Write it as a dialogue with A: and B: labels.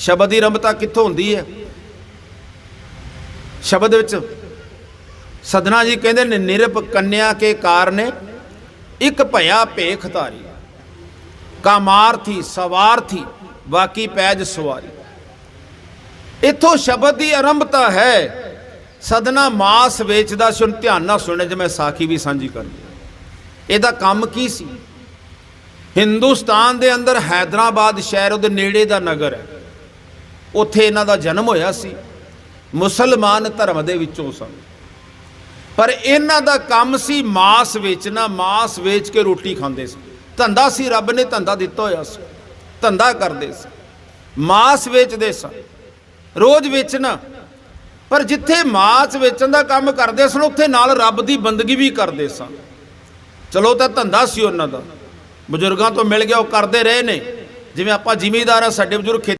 A: ਸ਼ਬਦ ਦੀ ਰੰਭਤਾ ਕਿੱਥੋਂ ਹੁੰਦੀ ਹੈ? ਸ਼ਬਦ ਵਿੱਚ ਸਦਨਾ ਜੀ ਕਹਿੰਦੇ ਨੇ ਨਿਰਭ ਕੰਨਿਆ ਕੇ ਕਾਰਨੇ, ਇੱਕ ਭਇਆ ਭੇਖ ਧਾਰੀ। ਕਾਮਾਰਥੀ, ਸਵਾਰਥੀ ਬਾਕੀ ਪੈਜ ਸਵਾਰੀ। ਇਥੋਂ ਸ਼ਬਦ ਦੀ ਆਰੰਭਤਾ ਹੈ। ਸਦਨਾ ਮਾਸ ਵੇਚਦਾ ਸੁਣ ਧਿਆਨ ਨਾਲ ਸੁਣੇ ਜੇ ਮੈਂ ਸਾਖੀ ਵੀ ਸਾਂਝੀ ਕਰਨੀ ਇਹਦਾ ਕੰਮ ਕੀ ਸੀ? ਹਿੰਦੁਸਤਾਨ ਦੇ ਅੰਦਰ ਹੈਦਰਾਬਾਦ ਸ਼ਹਿਰ, ਉਹਦੇ ਨੇੜੇ ਦਾ ਨਗਰ ਹੈ। ਉੱਥੇ ਇਹਨਾਂ ਦਾ ਜਨਮ ਹੋਇਆ ਸੀ। ਮੁਸਲਮਾਨ ਧਰਮ ਦੇ ਵਿੱਚੋਂ ਸਨ। ਪਰ ਇਹਨਾਂ ਦਾ ਕੰਮ ਸੀ ਮਾਸ ਵੇਚਣਾ, ਮਾਸ ਵੇਚ ਕੇ ਰੋਟੀ ਖਾਂਦੇ ਸੀ। ਧੰਦਾ ਸੀ, ਰੱਬ ਨੇ ਧੰਦਾ ਦਿੱਤਾ ਹੋਇਆ ਸੀ। ਧੰਦਾ ਕਰਦੇ ਸੀ। ਮਾਸ ਵੇਚਦੇ ਸਨ। ਰੋਜ਼ ਵੇਚਣਾ। ਪਰ ਜਿੱਥੇ ਮਾਸ ਵੇਚਣ ਦਾ ਕੰਮ ਕਰਦੇ ਸਨ, ਉੱਥੇ ਨਾਲ ਰੱਬ ਦੀ ਬੰਦਗੀ ਵੀ ਕਰਦੇ ਸਨ। ਚਲੋ ਤਾਂ ਧੰਦਾ ਸੀ ਉਹਨਾਂ ਦਾ। ਬਜ਼ੁਰਗਾਂ ਤੋਂ ਮਿਲ ਗਿਆ, ਉਹ ਕਰਦੇ ਰਹੇ ਨੇ। ਜਿਵੇਂ ਆਪਾਂ ਜ਼ਿਮੀਦਾਰ ਆ, ਸਾਡੇ ਬਜ਼ੁਰਗ ਖੇਤੀ